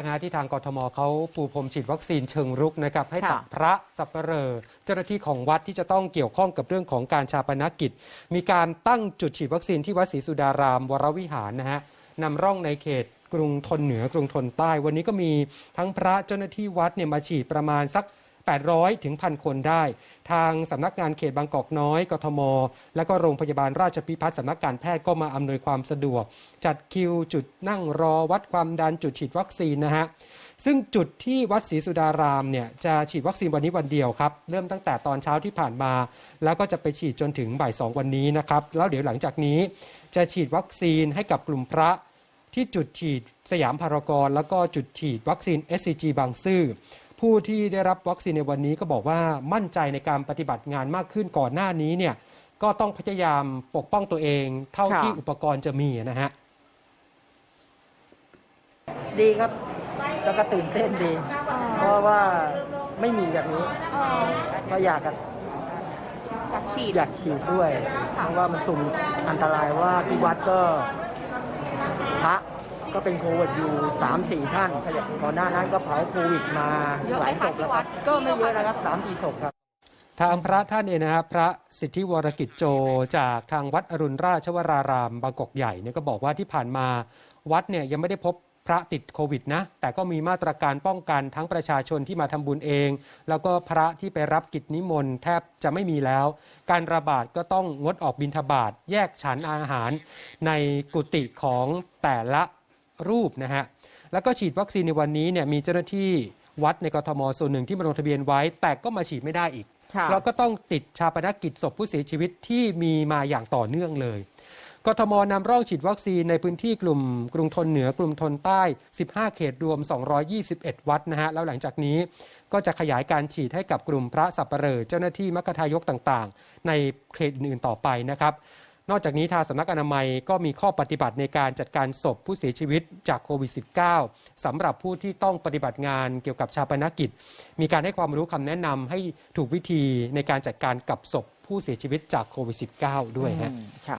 กฮะที่ทางกทมเขาปูพรมฉีดวัคซีนเชิงรุกนะครับให้กับค่ะพระสับเปลอเจ้าหน้าที่ของวัดที่จะต้องเกี่ยวข้องกับเรื่องของการชาปนกิจ มีการตั้งจุดฉีดวัคซีนที่วัดศรีสุดาราม วรวิหารนะฮะนำร่องในเขตกรุงทนเหนือกรุงทนใต้ วันนี้ก็มีทั้งพระเจ้าหน้าที่วัดเนี่ยมาฉีดประมาณสัก 800 ถึงพันคนได้ ทางสำนักงานเขตบางกอกน้อย กทม และก็โรงพยาบาลราชพิพัฒน์สำนักการแพทย์ก็มาอำนวยความสะดวก จัดคิวจุดนั่งรอวัดความดันจุดฉีดวัคซีนนะฮะซึ่งจุดที่วัดศรีสุดารามเนี่ยจะฉีดวัคซีนวันนี้วันเดียวครับ เริ่มตั้งแต่ตอนเช้าที่ผ่านมา แล้วก็จะไปฉีดจนถึงบ่ายสองวันนี้นะครับ แล้วเดี๋ยวหลังจากนี้จะฉีดวัคซีนให้กับกลุ่มพระที่จุดฉีดสยามพารากอนแล้วก็จุดฉีดวัคซีน SCG บางซื่อ ผู้ที่ได้รับวัคซีนในวันนี้ก็บอกว่ามั่นใจในการปฏิบัติงานมากขึ้นก่อนหน้านี้เนี่ยก็ต้องพยายามปกป้องตัวเอง เท่าค่ะที่อุปกรณ์จะมีนะฮะดีครับแล้วก็ตื่นเต้นดี เพราะว่าไม่มีแบบนี้เอ่อก็อยากจะอยากฉีดอยากฉีดด้วย เพราะว่ามันสุ่มอันตรายว่าที่วัดก็พระ ก็เป็นโควิดอยู่สามสี่ท่านก่อนหน้านั้นก็เผาโควิดมาเยอะไหมหลายศคะพที่แล้วควัรับดก็ไม่เยอะนะครับสามสี่ศพครับทางพระท่านเองนะครับพระสิทธิวรกิจโจจากทางวัดอรุณราชวรารามบางกอกใหญ่เนี่ยก็บอกว่าที่ผ่านมาวัดเนี่ยยังไม่ได้พบพระติดโควิดนะ แต่ก็มีมาตรการป้องกันทั้งประชาชนที่มาทำบุญเอง แล้วก็พระที่ไปรับกิจนิมนต์แทบจะไม่มีแล้ว การระบาดก็ต้องงดออกบิณฑบาตแยกฉันอาหารในกุฏิของแต่ละ รูปนะฮะแล้วก็ฉีดวัคซีนในวันนี้เนี่ยมีเจ้าหน้าที่วัดในกทมส่วนหนึ่งที่มาลงทะเบียนไว้ แต่ก็มาฉีดไม่ได้อีกค่ะเราก็ต้องติดชาปนกิจศพผู้เสียชีวิตที่มีมาอย่างต่อเนื่องเลยกทมนำร่องฉีดวัคซีนในพื้นที่กลุ่มกรุงทนเหนือกรุงทนใต้ 15 เขตรวม 221 วัดนะฮะ แล้วหลังจากนี้ก็จะขยายการฉีดให้กับกลุ่มพระสัปเหร่อเจ้าหน้าที่มัคคทายกต่างๆ ในเขตอื่นๆต่อไปนะครับ นอกจากนี้ทางสำนักอนามัยก็มีข้อปฏิบัติในการจัดการศพผู้เสียชีวิตจากโควิด -19 สำหรับผู้ที่ต้องปฏิบัติงานเกี่ยวกับชาปนกิจ มีการให้ความรู้คำแนะนำให้ถูกวิธีในการจัดการกับศพผู้เสียชีวิตจากโควิด -19 ด้วยฮะอืมค่ะ